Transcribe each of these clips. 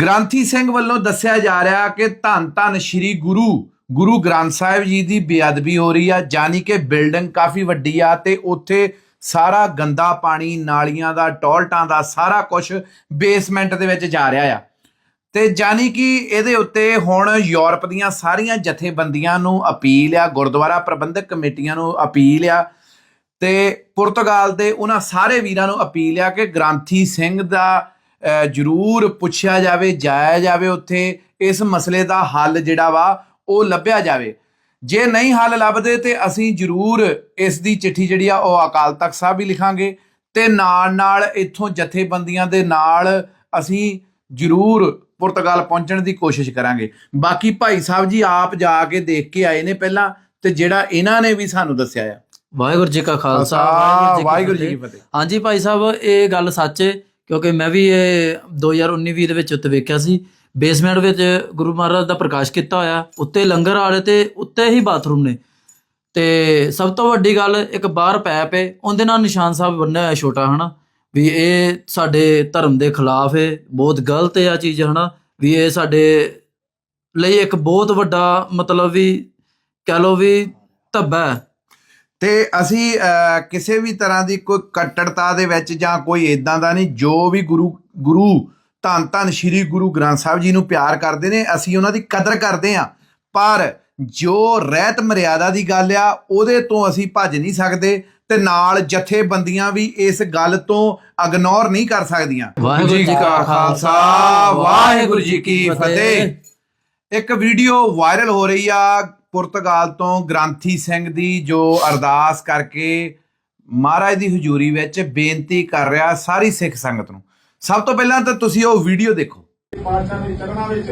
ਗ੍ਰੰਥੀ ਸਿੰਘ ਵੱਲੋਂ ਦੱਸਿਆ ਜਾ ਰਿਹਾ ਕਿ ਧੰਨ ਧੰਨ ਸ੍ਰੀ ਗੁਰੂ ਗੁਰੂ ਗ੍ਰੰਥ ਸਾਹਿਬ ਜੀ ਦੀ ਬੇਅਦਬੀ ਹੋ ਰਹੀ ਆ ਜਾਨੀ ਕਿ ਬਿਲਡਿੰਗ ਕਾਫੀ ਵੱਡੀ ਆ ਤੇ ਉੱਥੇ ਸਾਰਾ ਗੰਦਾ ਪਾਣੀ, ਨਾਲੀਆਂ ਦਾ, ਟੋਇਲਟਾਂ ਦਾ ਸਾਰਾ ਕੁਝ ਬੇਸਮੈਂਟ ਦੇ ਵਿੱਚ ਜਾ ਰਿਹਾ ਆ। ਤੇ ਜਾਨੀ ਕਿ ਇਹਦੇ ਉੱਤੇ ਹੁਣ ਯੂਰਪ ਦੀਆਂ ਸਾਰੀਆਂ ਜਥੇਬੰਦੀਆਂ ਨੂੰ ਅਪੀਲ ਆ, ਗੁਰਦੁਆਰਾ ਪ੍ਰਬੰਧਕ ਕਮੇਟੀਆਂ ਨੂੰ ਅਪੀਲ ਆ ਤੇ ਪੁਰਤਗਾਲ ਦੇ ਉਹਨਾਂ ਸਾਰੇ ਵੀਰਾਂ ਨੂੰ ਅਪੀਲ ਆ ਕਿ ਗ੍ਰਾਂਥੀ ਸਿੰਘ ਦਾ ਜ਼ਰੂਰ ਪੁੱਛਿਆ ਜਾਵੇ ਜਾਇਆ ਜਾਵੇ ਉੱਥੇ ਇਸ ਮਸਲੇ ਦਾ ਹੱਲ ਜਿਹੜਾ ਵਾ ਉਹ ਲੱਭਿਆ ਜਾਵੇ। ਜੇ ਨਹੀਂ ਹੱਲ ਲੱਭਦੇ ਤੇ ਅਸੀਂ ਜ਼ਰੂਰ ਇਸ ਦੀ ਚਿੱਠੀ ਜਿਹੜੀ ਆ ਉਹ ਅਕਾਲ ਤਖਤ ਸਾਹਿਬ ਵੀ ਲਿਖਾਂਗੇ ਤੇ ਨਾਲ ਨਾਲ ਇੱਥੋਂ ਜਥੇਬੰਦੀਆਂ ਦੇ ਨਾਲ ਅਸੀਂ ਜ਼ਰੂਰ ਪੁਰਤਗਾਲ ਪਹੁੰਚਣ ਦੀ ਕੋਸ਼ਿਸ਼ ਕਰਾਂਗੇ। ਬਾਕੀ ਭਾਈ ਸਾਹਿਬ ਜੀ ਆਪ ਜਾ ਕੇ ਦੇਖ ਕੇ ਆਏ ਨੇ ਪਹਿਲਾਂ ਤੇ ਜਿਹੜਾ ਇਹਨਾਂ ਨੇ ਵੀ ਸਾਨੂੰ ਦੱਸਿਆ ਆ। ਵਾਹਿਗੁਰੂ ਜੀ ਕਾ ਖਾਲਸਾ ਵਾਹਿਗੁਰੂ ਜੀ ਕੀ ਫਤਿਹ। ਹਾਂਜੀ ਭਾਈ ਸਾਹਿਬ ਇਹ ਗੱਲ ਸੱਚ ਹੈ ਕਿਉਂਕਿ ਮੈਂ ਵੀ ਇਹ 2019-20 ਦੇ ਵਿੱਚ ਉੱਤੇ ਵੇਖਿਆ ਸੀ। ਬੇਸਮੈਂਟ ਵਿੱਚ ਗੁਰੂ ਮਹਾਰਾਜ ਦਾ ਪ੍ਰਕਾਸ਼ ਕੀਤਾ ਹੋਇਆ। ਉੱਤੇ ਲੰਗਰ ਵਾਲੇ ਤੇ ਉੱਤੇ ਹੀ ਬਾਥਰੂਮ ਨੇ। ਤੇ ਸਭ ਤੋਂ ਵੱਡੀ ਗੱਲ, ਇੱਕ ਬਾਹਰ ਪੈਪ ਏ, ਉਹਦੇ ਨਾਲ ਨਿਸ਼ਾਨ ਸਾਹਿਬ ਬੰਨਿਆ ਹੋਇਆ ਛੋਟਾ, ਹਨਾ? ਵੀ ਇਹ ਸਾਡੇ ਧਰਮ ਦੇ ਖਿਲਾਫ ਏ, ਬਹੁਤ ਗਲਤ ਹੈ ਆ ਚੀਜ਼, ਹਨਾ? ਵੀ ਇਹ ਸਾਡੇ ਲਈ ਇੱਕ ਬਹੁਤ ਵੱਡਾ ਮਤਲਬ ਵੀ ਕਹ ਲੋ ਵੀ ਧੱਬਾ ਤੇ ਅਸੀਂ ਕਿਸੇ ਵੀ ਤਰ੍ਹਾਂ ਦੀ ਕੋਈ ਕੱਟੜਤਾ ਦੇ ਵਿੱਚ ਜਾਂ ਕੋਈ ਇਦਾਂ ਦਾ ਨਹੀਂ ਜੋ ਵੀ ਗੁਰੂ ਗੁਰੂ ਧੰਨ ਧੰਨ ਸ੍ਰੀ ਗੁਰੂ ਗ੍ਰੰਥ ਸਾਹਿਬ ਜੀ ਨੂੰ ਪਿਆਰ ਕਰਦੇ ਨੇ ਅਸੀਂ ਉਹਨਾਂ ਦੀ ਕਦਰ ਕਰਦੇ ਆ ਪਰ ਜੋ ਰਹਿਤ ਮਰਿਆਦਾ ਦੀ ਗੱਲ ਆ ਉਹਦੇ ਤੋਂ ਅਸੀਂ ਭੱਜ ਨਹੀਂ ਸਕਦੇ ਤੇ ਨਾਲ ਜਥੇਬੰਦੀਆਂ ਵੀ ਇਸ ਗੱਲ ਤੋਂ ਇਗਨੋਰ ਨਹੀਂ ਕਰ ਸਕਦੀਆਂ। ਵਾਹਿਗੁਰੂ ਜੀ ਕਾ ਖਾਲਸਾ, ਵਾਹਿਗੁਰੂ ਜੀ ਕੀ ਫਤਿਹ। ਇੱਕ ਵੀਡੀਓ ਵਾਇਰਲ ਹੋ ਰਹੀ ਆ ਪੁਰਤਗਾਲ ਤੋਂ ਗ੍ਰਾਂਥੀ ਸਿੰਘ ਦੀ ਜੋ ਅਰਦਾਸ ਕਰਕੇ ਮਹਾਰਾਜ ਦੀ ਹਜ਼ੂਰੀ ਵਿੱਚ ਬੇਨਤੀ ਕਰ ਰਿਹਾ ਸਾਰੀ ਸਿੱਖ ਸੰਗਤ ਨੂੰ। ਸਭ ਤੋਂ ਪਹਿਲਾਂ ਤਾਂ ਤੁਸੀਂ ਉਹ ਵੀਡੀਓ ਦੇਖੋ। ਪਾਤਸ਼ਾਹ ਦੇ ਚਰਨਾਂ ਵਿੱਚ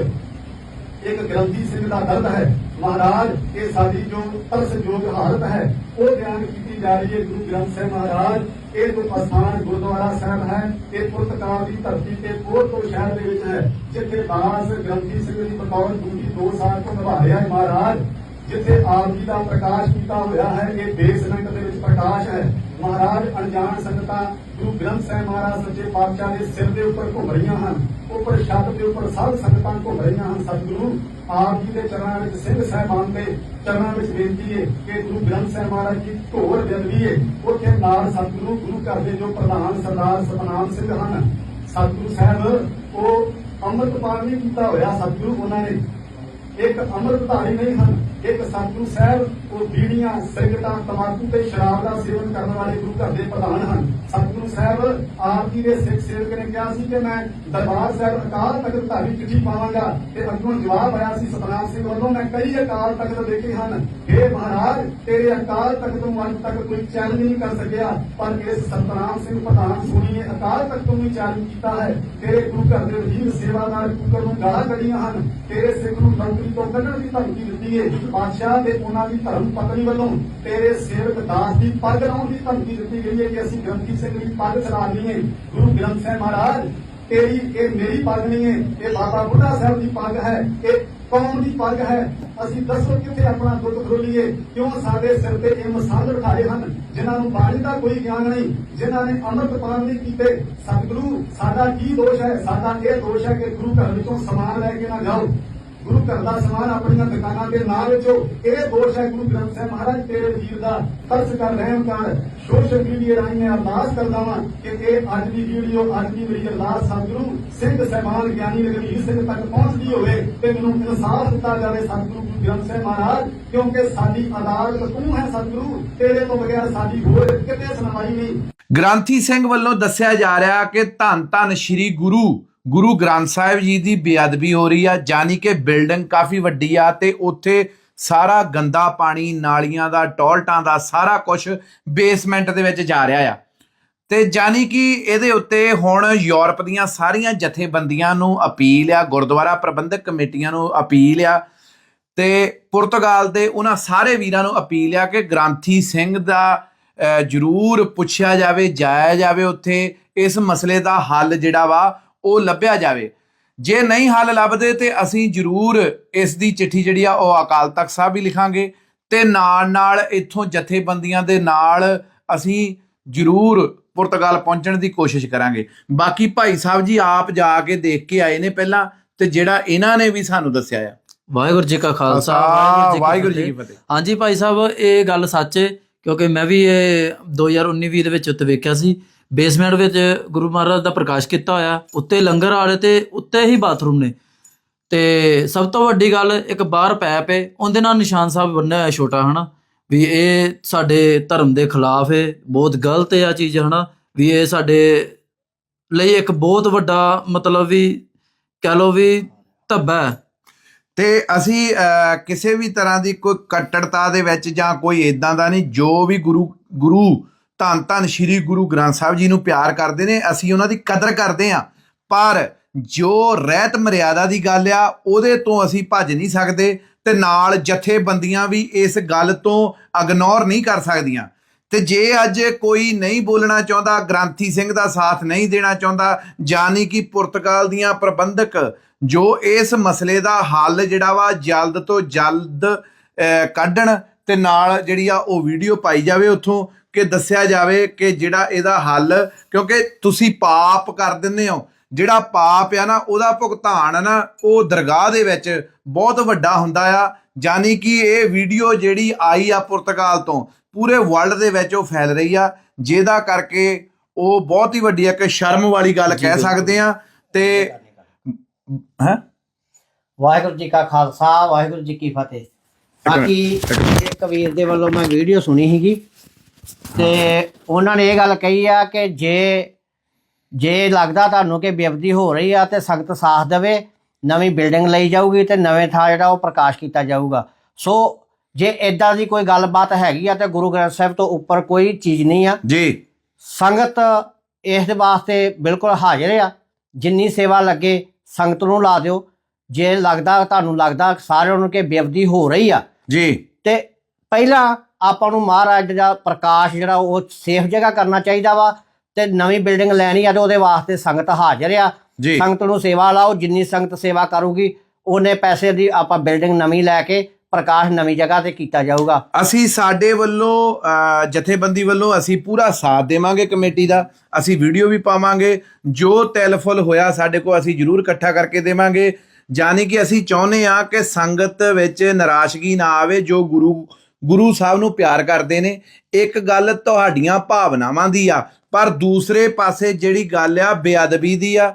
ਇੱਕ ਗ੍ਰੰਥੀ ਸਿੰਘ ਦਾ ਦਰਦ ਹੈ। ਮਹਾਰਾਜ, ਇਹ ਸਾਡੀ ਜੋ ਤਰਸਯੋਗ ਹਾਲਤ ਹੈ, ਉਹ ਬਿਆਨ ਕੀਤੀ ਜਾ ਰਹੀ ਹੈ ਗੁਰੂ ਗ੍ਰੰਥ ਸਾਹਿਬ ਮਹਾਰਾਜ। ਇਹ ਜੋ ਅਸਥਾਨ ਗੁਰਦੁਆਰਾ ਸਾਹਿਬ ਹੈ, ਇਹ ਪੁਰਤਗਾਲ ਦੀ ਧਰਤੀ ਤੇ ਪੋਰਟੋ ਸ਼ਹਿਰ ਦੇ ਵਿੱਚ ਹੈ, ਜਿੱਥੇ ਦਾਸ ਗ੍ਰੰਥੀ ਸਿੰਘ ਦੀ ਬਤੌਰ ਡਿਊਟੀ 2 ਸਾਲ ਤੋਂ ਨਿਭਾ ਰਿਹਾ ਹੈ। ਮਹਾਰਾਜ ਜਿੱਥੇ ਆਪ ਜੀ ਦਾ ਪ੍ਰਕਾਸ਼ ਕੀਤਾ ਹੋਇਆ ਹੈ, ਇਹ ਬੇਸਮੈਂਟ ਦੇ ਵਿੱਚ ਪ੍ਰਕਾਸ਼ ਹੈ। ਮਹਾਰਾਜ ਅਣਜਾਣ ਸੰਗਤਾਂ, ਗੁਰੂ ਗ੍ਰੰਥ ਸਾਹਿਬ ਮਹਾਰਾਜ ਸੱਚੇ ਪਾਤਸ਼ਾਹ ਦੇ ਸਿਰ ਦੇ ਉੱਪਰ ਘੁੰਮ ਰਹੀਆਂ ਹਨ, ਉੱਪਰ ਛੱਤ ਦੇ ਉੱਪਰ ਸਭ ਸੰਗਤਾਂ ਘੁੰਮ ਰਹੀਆਂ ਹਨ। ਸਤਿਗੁਰੂ, ਆਪ ਜੀ ਦੇ ਚਰਨਾਂ ਵਿੱਚ ਸਿੰਘ ਸਾਹਿਬਾਨ ਦੇ ਚਰਨਾਂ ਵਿੱਚ ਬੇਨਤੀ ਹੈ ਕਿ ਗੁਰੂ ਗ੍ਰੰਥ ਸਾਹਿਬ ਮਹਾਰਾਜ ਦੀ ਢੋਲ ਬਦਲੀ ਉੱਥੇ ਨਾਲ ਸਤਿਗੁਰੂ, ਗੁਰੂ ਘਰ ਦੇ ਜੋ ਪ੍ਰਧਾਨ ਸਰਦਾਰ ਸਤਨਾਮ ਸਿੰਘ ਹਨ, ਸਤਿਗੁਰੂ ਸਾਹਿਬ, ਉਹ ਅੰਮ੍ਰਿਤ ਪਾਨ ਨਹੀਂ ਕੀਤਾ ਹੋਇਆ ਸਤਿਗੁਰੂ ਉਹਨਾਂ ਨੇ। ਇੱਕ ਅੰਮ੍ਰਿਤਧਾਰੀ ਨਹੀਂ ਹਨ ਇੱਕ ਸਤਿਗੁਰੂ ਸਾਹਿਬ, ਉਹ ਬੀੜੀਆਂ ਸਿਗਰਟਾਂ ਤਮਾਕੂ ਤੇ ਸ਼ਰਾਬ ਦਾ ਸੇਵਨ ਕਰਨ ਵਾਲੇ ਗੁਰੂ ਘਰ ਦੇ ਪ੍ਰਧਾਨ ਹਨ। ਸਤਿਗੁਰੂ ਸਾਹਿਬ, ਆਪ ਜੀ ਦੇ ਸਿੱਖ ਸੇਵਕ ਨੇ ਕਿਹਾ ਸੀ ਕਿ ਮੈਂ ਦਰਬਾਰ ਸਾਹਿਬ ਅਕਾਲ ਤਖਤ ਧਾਰੀ ਚਿੱਠੀ ਪਾਵਾਂਗਾ ਤੇ ਅੱਗੋਂ ਜਵਾਬ ਆਇਆ ਸੀ ਸਤਨਾਮ ਸਿੰਘ ਵੱਲੋਂ, ਮੈਂ ਕਈ ਅਕਾਲ ਤਖਤ ਦੇਖੇ ਹਨ। हे ਮਹਾਰਾਜ, ਤੇਰੇ ਅਕਾਲ ਤਖਤ ਨੂੰ ਅੱਜ ਤੱਕ ਕੋਈ ਚੈਲੰਜ ਨਹੀਂ ਕਰ ਸਕਿਆ, ਪਰ ਇਸ ਸਤਨਾਮ ਸਿੰਘ ਪ੍ਰਧਾਨ ਸੋਨੀ ਨੇ ਅਕਾਲ ਤਖਤ ਨੂੰ ਵੀ ਚੈਲੰਜ ਕੀਤਾ ਹੈ। ਤੇਰੇ ਗੁਰੂ ਘਰ ਦੇ ਵਜ਼ੀਰ ਸੇਵਾਦਾਰ ਕੁਕਰ ਨੂੰ ਗਾਲਾਂ ਕੱਢੀਆਂ ਹਨ। ਤੇਰੇ ਸਿੱਖ ਨੂੰ ਨੌਕਰੀ ਤੋਂ ਕੱਢਣ ਦੀ ਧਮਕੀ ਦਿੱਤੀ ਹੈ ਬਾਦਸ਼ਾਹ ਤੇ ਉਹਨਾਂ ਦੀ ਧਰਮ ਪਤਨੀ ਵੱਲੋਂ ਤੇਰੇ ਸੇਵਕ ਦਾਸ ਦੀ ਪੱਗ ਲਾਉਣ ਦੀ ਧਮਕੀ ਦਿੱਤੀ ਗਈ ਹੈ ਕਿ ਅਸੀਂ ਗ੍ਰੰਥੀ ਸਿੰਘ ਦੀ ਪੱਗ ਚਲਾ ਲਈਏ ਗੁਰੂ ਗ੍ਰੰਥ ਸਾਹਿਬ ਮਹਾਰਾਜ, ਤੇਰੀ, ਇਹ ਮੇਰੀ ਪੱਗ ਨਹੀਂ ਹੈ, ਇਹ ਬਾਬਾ ਬੁੱਢਾ ਸਾਹਿਬ ਦੀ ਪੱਗ ਹੈ, ਇਹ ਕੌਮ ਦੀ ਪੱਗ ਹੈ। ਅਸੀਂ ਦੱਸੋ ਕਿੱਥੇ ਆਪਣਾ ਦੁੱਖ ਖੋਲੀਏ? ਕਿਉਂ ਸਾਡੇ ਸਿਰ ਤੇ ਇਹ ਮਸਾਲ ਬਿਠਾਏ ਹਨ? ਜਿਨ੍ਹਾਂ ਨੂੰ ਬਾਣੀ ਦਾ ਕੋਈ ਗਿਆਨ ਨਹੀਂ, ਜਿਨ੍ਹਾਂ ਨੇ ਅੰਮ੍ਰਿਤ ਪਾਨ ਨਹੀਂ ਕੀਤੇ। ਸਤਿਗੁਰੂ, ਸਾਡਾ ਕੀ ਦੋਸ਼ ਹੈ? ਸਾਡਾ ਇਹ ਦੋਸ਼ ਹੈ ਕਿ ਗੁਰੂ ਘਰ ਵਿੱਚੋਂ ਸਮਾਨ ਲੈ ਕੇ ਨਾ ਜਾਓ। ਗੁਰੂ ਘਰ ਦਾ ਸਮਾਨ ਆਪਣੀਆਂ ਦੁਕਾਨਾਂ ਤੇ ਨਾ ਵੇਚੋ। ਇਹ ਦੋਸ਼ ਹੈ ਗੁਰੂ ਗ੍ਰੰਥ ਸਾਹਿਬ ਮਹਾਰਾਜ, ਤੇਰੇ ਵੀਰ ਦਾ ਤਰਸ ਕਰ ਰਹਿਮ ਕਰ। ਸੋਸ਼ਲ ਮੀਡੀਆ ਰਾਹੀਂ ਮੈਂ ਅਰਦਾਸ ਕਰਦਾ ਹਾਂ ਕਿ ਇਹ ਅੱਜ ਦੀ ਵੀਡੀਓ ਅੱਜ ਦੀ ਮੇਰੀ ਅਰਦਾਸ ਸਤਿਗੁਰੂ, ਸਿੰਘ ਸਹਿਬਾਨ ਗਿਆਨੀ ਰਗਵੀਰ ਸਿੰਘ ਤੱਕ ਪਹੁੰਚਦੀ ਹੋਵੇ ਤੇ ਮੈਨੂੰ ਇਨਸਾਫ ਦਿੱਤਾ ਜਾਵੇ ਸਤਿਗੁਰੂ ਗੁਰੂ ਗ੍ਰੰਥ ਸਾਹਿਬ ਮਹਾਰਾਜ, ਕਿਉਂਕਿ ਸਾਡੀ ਅਦਾਲਤ ਤੂੰ ਹੈ ਸਤਿਗੁਰੂ, ਤੇਰੇ ਤੋਂ ਬਗੈਰ ਸਾਡੀ ਹੋਰ ਕਿਤੇ ਸੁਣਵਾਈ ਨਹੀਂ। ਗ੍ਰਾਂਥੀ ਸਿੰਘ ਵੱਲੋਂ ਦੱਸਿਆ ਜਾ ਰਿਹਾ ਕਿ ਧੰਨ ਧੰਨ ਸ੍ਰੀ ਗੁਰੂ ਗੁਰੂ ਗ੍ਰੰਥ ਸਾਹਿਬ ਜੀ ਦੀ ਬੇਅਦਬੀ ਹੋ ਰਹੀ ਆ ਜਾਨੀ ਕਿ ਬਿਲਡਿੰਗ ਕਾਫੀ ਵੱਡੀ ਆ ਤੇ ਉੱਥੇ ਸਾਰਾ ਗੰਦਾ ਪਾਣੀ, ਨਾਲੀਆਂ ਦਾ ਟੋਇਲਟਾਂ ਦਾ ਸਾਰਾ ਕੁਝ ਬੇਸਮੈਂਟ ਦੇ ਵਿੱਚ ਜਾ ਰਿਹਾ ਆ। ਤੇ ਜਾਨੀ ਕਿ ਇਹਦੇ ਉੱਤੇ ਹੁਣ ਯੂਰਪ ਦੀਆਂ ਸਾਰੀਆਂ ਜਥੇਬੰਦੀਆਂ ਨੂੰ ਅਪੀਲ ਆ, ਗੁਰਦੁਆਰਾ ਪ੍ਰਬੰਧਕ ਕਮੇਟੀਆਂ ਨੂੰ ਅਪੀਲ ਆ ਤੇ ਪੁਰਤਗਾਲ ਦੇ ਉਹਨਾਂ ਸਾਰੇ ਵੀਰਾਂ ਨੂੰ ਅਪੀਲ ਆ ਕਿ ਗ੍ਰਾਂਥੀ ਸਿੰਘ ਦਾ ਜ਼ਰੂਰ ਪੁੱਛਿਆ ਜਾਵੇ, ਜਾਇਆ ਜਾਵੇ ਉੱਥੇ। ਇਸ ਮਸਲੇ ਦਾ ਹੱਲ ਜਿਹੜਾ ਵਾ ਉਹ ਲੱਭਿਆ ਜਾਵੇ। ਜੇ ਨਹੀਂ ਹੱਲ ਲੱਭਦੇ ਤੇ ਅਸੀਂ ਜ਼ਰੂਰ ਇਸ ਦੀ ਚਿੱਠੀ ਜਿਹੜੀ ਆ ਉਹ ਅਕਾਲ ਤਖਤ ਸਾਹਿਬ ਵੀ ਲਿਖਾਂਗੇ ਤੇ ਨਾਲ ਨਾਲ ਇੱਥੋਂ ਜਥੇਬੰਦੀਆਂ ਦੇ ਨਾਲ ਅਸੀਂ ਜ਼ਰੂਰ ਪੁਰਤਗਾਲ ਪਹੁੰਚਣ ਦੀ ਕੋਸ਼ਿਸ਼ ਕਰਾਂਗੇ। ਬਾਕੀ ਭਾਈ ਸਾਹਿਬ ਜੀ ਆਪ ਜਾ ਕੇ ਦੇਖ ਕੇ ਆਏ ਨੇ ਪਹਿਲਾਂ ਤੇ ਜਿਹੜਾ ਇਹਨਾਂ ਨੇ ਵੀ ਸਾਨੂੰ ਦੱਸਿਆ ਆ। ਵਾਹਿਗੁਰੂ ਜੀ ਕਾ ਖਾਲਸਾ ਵਾਹਿਗੁਰੂ ਜੀ ਕੀ ਫਤਿਹ। ਹਾਂਜੀ ਭਾਈ ਸਾਹਿਬ ਇਹ ਗੱਲ ਸੱਚ ਹੈ ਕਿਉਂਕਿ ਮੈਂ ਵੀ ਇਹ 2019-20 ਦੇ ਵਿੱਚ ਉੱਤੇ ਵੇਖਿਆ ਸੀ। ਬੇਸਮੈਂਟ ਵਿੱਚ ਗੁਰੂ ਮਹਾਰਾਜ ਦਾ ਪ੍ਰਕਾਸ਼ ਕੀਤਾ ਹੋਇਆ, ਉੱਤੇ ਲੰਗਰ ਵਾਲੇ ਤੇ ਉੱਤੇ ਹੀ ਬਾਥਰੂਮ ਨੇ। ਤੇ ਸਭ ਤੋਂ ਵੱਡੀ ਗੱਲ, ਇੱਕ ਬਾਹਰ ਪੈਪ ਏ, ਉਹਦੇ ਨਾਲ ਨਿਸ਼ਾਨ ਸਾਹਿਬ ਬੰਨਿਆ ਹੋਇਆ ਛੋਟਾ, ਹਨਾ? ਵੀ ਇਹ ਸਾਡੇ ਧਰਮ ਦੇ ਖਿਲਾਫ ਏ, ਬਹੁਤ ਗਲਤ ਹੈ ਆ ਚੀਜ਼, ਹਨਾ? ਵੀ ਇਹ ਸਾਡੇ ਲਈ ਇੱਕ ਬਹੁਤ ਵੱਡਾ ਮਤਲਬ ਵੀ, ਕਹ ਲਓ ਵੀ ਧੱਬਾ ਹੈ। ਤੇ ਅਸੀਂ ਕਿਸੇ ਵੀ ਤਰ੍ਹਾਂ ਦੀ ਕੋਈ ਕੱਟੜਤਾ ਦੇ ਵਿੱਚ ਜਾਂ ਕੋਈ ਇਦਾਂ ਦਾ ਨਹੀਂ, ਜੋ ਵੀ ਗੁਰੂ ਗੁਰੂ ਧੰਨ ਧੰਨ ਸ੍ਰੀ ਗੁਰੂ ਗ੍ਰੰਥ ਸਾਹਿਬ ਜੀ ਨੂੰ ਪਿਆਰ ਕਰਦੇ ਨੇ, ਅਸੀਂ ਉਹਨਾਂ ਦੀ ਕਦਰ ਕਰਦੇ ਹਾਂ। ਪਰ ਜੋ ਰਹਿਤ ਮਰਿਆਦਾ ਦੀ ਗੱਲ ਆ, ਉਹਦੇ ਤੋਂ ਅਸੀਂ ਭੱਜ ਨਹੀਂ ਸਕਦੇ ਤੇ ਨਾਲ ਜਥੇਬੰਦੀਆਂ ਵੀ ਇਸ ਗੱਲ ਤੋਂ ਇਗਨੋਰ ਨਹੀਂ ਕਰ ਸਕਦੀਆਂ। ਤੇ ਜੇ ਅੱਜ ਕੋਈ ਨਹੀਂ ਬੋਲਣਾ ਚਾਹੁੰਦਾ, ਗ੍ਰਾਂਥੀ ਸਿੰਘ ਦਾ ਸਾਥ ਨਹੀਂ ਦੇਣਾ ਚਾਹੁੰਦਾ ਜਾਨੀ ਕਿ ਪੁਰਤਗਾਲ ਦੀਆਂ ਪ੍ਰਬੰਧਕ, ਜੋ ਇਸ ਮਸਲੇ ਦਾ ਹੱਲ ਜਿਹੜਾ ਵਾ ਜਲਦ ਤੋਂ ਜਲਦ ਕੱਢਣ ਤੇ ਨਾਲ ਜਿਹੜੀ ਆ ਉਹ ਵੀਡੀਓ ਪਾਈ ਜਾਵੇ ਉੱਥੋਂ ਕਿ ਦੱਸਿਆ ਜਾਵੇ ਕਿ ਜਿਹੜਾ ਇਹਦਾ ਹੱਲ ਕਿਉਂਕਿ ਤੁਸੀਂ ਪਾਪ ਕਰ ਦਿੰਦੇ ਹੋ। ਜਿਹੜਾ ਪਾਪ ਆ ਨਾ ਉਹਦਾ ਭੁਗਤਾਨ ਨਾ ਉਹ ਦਰਗਾਹ ਦੇ ਵਿੱਚ ਬਹੁਤ ਵੱਡਾ ਹੁੰਦਾ ਆ। ਜਾਨੀ ਕਿ ਇਹ ਵੀਡੀਓ ਜਿਹੜੀ ਆਈ ਆ ਪੁਰਤਗਾਲ ਤੋਂ ਪੂਰੇ ਵਰਲਡ ਦੇ ਵਿੱਚ ਉਹ ਫੈਲ ਰਹੀ ਆ। ਜਿਹਦਾ ਕਰਕੇ ਉਹ ਬਹੁਤ ਹੀ ਵੱਡੀ ਇੱਕ ਸ਼ਰਮ ਵਾਲੀ ਗੱਲ ਕਹਿ ਸਕਦੇ ਆ ਤੇ ਹੈ? ਵਾਹਿਗੁਰੂ ਜੀ ਕਾ ਖਾਲਸਾ ਵਾਹਿਗੁਰੂ ਜੀ ਕੀ ਫਤਿਹ। ਬਾਕੀ ਇੱਕ ਵੀਰ ਦੇ ਵੱਲੋਂ ਮੈਂ ਵੀਡੀਓ ਸੁਣੀ ਸੀਗੀ। ਤੇ ਉਹਨਾਂ ਨੇ ਇਹ ਗੱਲ ਕਹੀ ਆ ਕਿ ਜੇ ਜੇ ਲੱਗਦਾ ਤੁਹਾਨੂੰ ਕਿ ਬੇਅਦਬੀ ਹੋ ਰਹੀ ਆ ਤੇ ਸਖਤ ਸਾਥ ਦੇਵੇ ਨਵੀਂ ਬਿਲਡਿੰਗ ਲਈ ਜਾਊਗੀ ਤੇ ਨਵੇਂ ਥਾਂ ਜਿਹੜਾ ਉਹ ਪ੍ਰਕਾਸ਼ ਕੀਤਾ ਜਾਊਗਾ। ਸੋ ਜੇ ਇਦਾਂ ਦੀ ਕੋਈ ਗੱਲਬਾਤ ਹੈਗੀ ਆ ਤੇ ਗੁਰੂ ਗ੍ਰੰਥ ਸਾਹਿਬ ਤੋਂ ਉੱਪਰ ਕੋਈ ਚੀਜ਼ ਨਹੀਂ ਆ। ਜੀ। ਸੰਗਤ ਇਸ ਦੇ ਵਾਸਤੇ ਬਿਲਕੁਲ ਹਾਜ਼ਰ ਆ। ਜਿੰਨੀ ਸੇਵਾ ਲੱਗੇ ਸੰਗਤ ਨੂੰ ਲਾ ਦਿਓ। ਜੇ ਲੱਗਦਾ ਤੁਹਾਨੂੰ ਲੱਗਦਾ ਸਾਰਿਆਂ ਨੂੰ ਕਿ ਬੇਅਦਬੀ ਹੋ ਰਹੀ ਆ। ਜੀ। ਤੇ ਪਹਿਲਾਂ ਆਪਾਂ ਨੂੰ ਮਹਾਰਾਜ ਦਾ ਪ੍ਰਕਾਸ਼ ਜਿਹੜਾ ਉਹ ਸੇਫ ਜਗ੍ਹਾ ਕਰਨਾ ਚਾਹੀਦਾ ਵਾ ਤੇ ਨਵੀਂ ਬਿਲਡਿੰਗ ਲੈਣੀ ਆ ਤੇ ਉਹਦੇ ਵਾਸਤੇ ਸੰਗਤ ਹਾਜ਼ਰ ਆ। ਸੰਗਤ ਨੂੰ ਸੇਵਾ ਲਾਓ ਜਿੰਨੀ ਸੰਗਤ ਸੇਵਾ ਕਰੂਗੀ ਉਹਨੇ ਪੈਸੇ ਦੀ ਆਪਾਂ ਬਿਲਡਿੰਗ ਨਵੀਂ ਲੈ ਕੇ ਪ੍ਰਕਾਸ਼ ਨਵੀਂ ਜਗ੍ਹਾ ਤੇ ਕੀਤਾ ਜਾਊਗਾ। ਅਸੀਂ ਸਾਡੇ ਵੱਲੋਂ ਜਥੇਬੰਦੀ ਵੱਲੋਂ ਅਸੀਂ ਪੂਰਾ ਸਾਥ ਦੇਵਾਂਗੇ ਕਮੇਟੀ ਦਾ। ਅਸੀਂ ਵੀਡੀਓ ਵੀ ਪਾਵਾਂਗੇ। ਜੋ ਤਿਲਫੁਲ ਹੋਇਆ ਸਾਡੇ ਕੋਲ ਅਸੀਂ ਜ਼ਰੂਰ ਇਕੱਠਾ ਕਰਕੇ ਦੇਵਾਂਗੇ। ਜਾਨੀ ਕਿ ਅਸੀਂ ਚਾਹੁੰਦੇ ਆ ਕਿ ਸੰਗਤ ਵਿੱਚ ਨਿਰਾਸ਼ਗੀ ਨਾ ਆਵੇ ਜੋ ਗੁਰੂ ਗੁਰੂ ਸਾਹਿਬ ਨੂੰ ਪਿਆਰ ਕਰਦੇ ਨੇ। ਇੱਕ ਗੱਲ ਤੁਹਾਡੀਆਂ ਭਾਵਨਾਵਾਂ ਦੀ ਆ ਪਰ ਦੂਸਰੇ ਪਾਸੇ ਜਿਹੜੀ ਗੱਲ ਆ ਬੇਅਦਬੀ ਦੀ ਆ।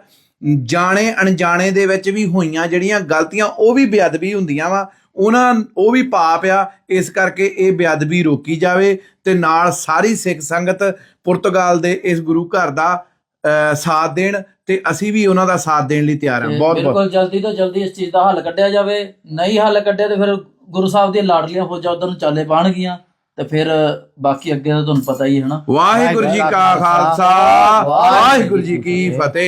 ਜਾਣੇ ਅਣਜਾਣੇ ਦੇ ਵਿੱਚ ਵੀ ਹੋਈਆਂ ਜਿਹੜੀਆਂ ਗਲਤੀਆਂ ਉਹ ਵੀ ਬੇਅਦਬੀ ਹੁੰਦੀਆਂ ਵਾ। ਉਹਨਾਂ ਉਹ ਵੀ ਪਾਪ ਆ। ਇਸ ਕਰਕੇ ਇਹ ਬੇਅਦਬੀ ਰੋਕੀ ਜਾਵੇ ਤੇ ਨਾਲ ਸਾਰੀ ਸਿੱਖ ਸੰਗਤ ਪੁਰਤਗਾਲ ਦੇ ਇਸ ਗੁਰੂ ਘਰ ਦਾ ਸਾਥ ਦੇਣ ਤੇ ਅਸੀਂ ਵੀ ਉਹਨਾਂ ਦਾ ਸਾਥ ਦੇਣ ਲਈ ਤਿਆਰ ਹਾਂ ਬਹੁਤ ਬਹੁਤ ਬਿਲਕੁਲ ਜਲਦੀ ਤੋਂ ਜਲਦੀ ਇਸ ਚੀਜ਼ ਦਾ ਹੱਲ ਕੱਢਿਆ ਜਾਵੇ। ਨਹੀਂ ਹੱਲ ਕੱਢਿਆ ਤੇ ਫਿਰ ਗੁਰੂ ਸਾਹਿਬ ਦੀਆਂ ਲਾਡਲੀਆਂ ਫੌਜਾਂ ਉਧਰ ਨੂੰ ਚਾਲੇ ਪਾਣਗੀਆਂ ਤੇ ਫਿਰ ਬਾਕੀ ਅੱਗੇ ਤਾਂ ਤੁਹਾਨੂੰ ਪਤਾ ਹੀ ਹੈ ਨਾ ਵਾਹਿਗੁਰੂ ਜੀ ਕਾ ਖਾਲਸਾ ਵਾਹਿਗੁਰੂ ਜੀ ਕੀ ਫਤਿਹ।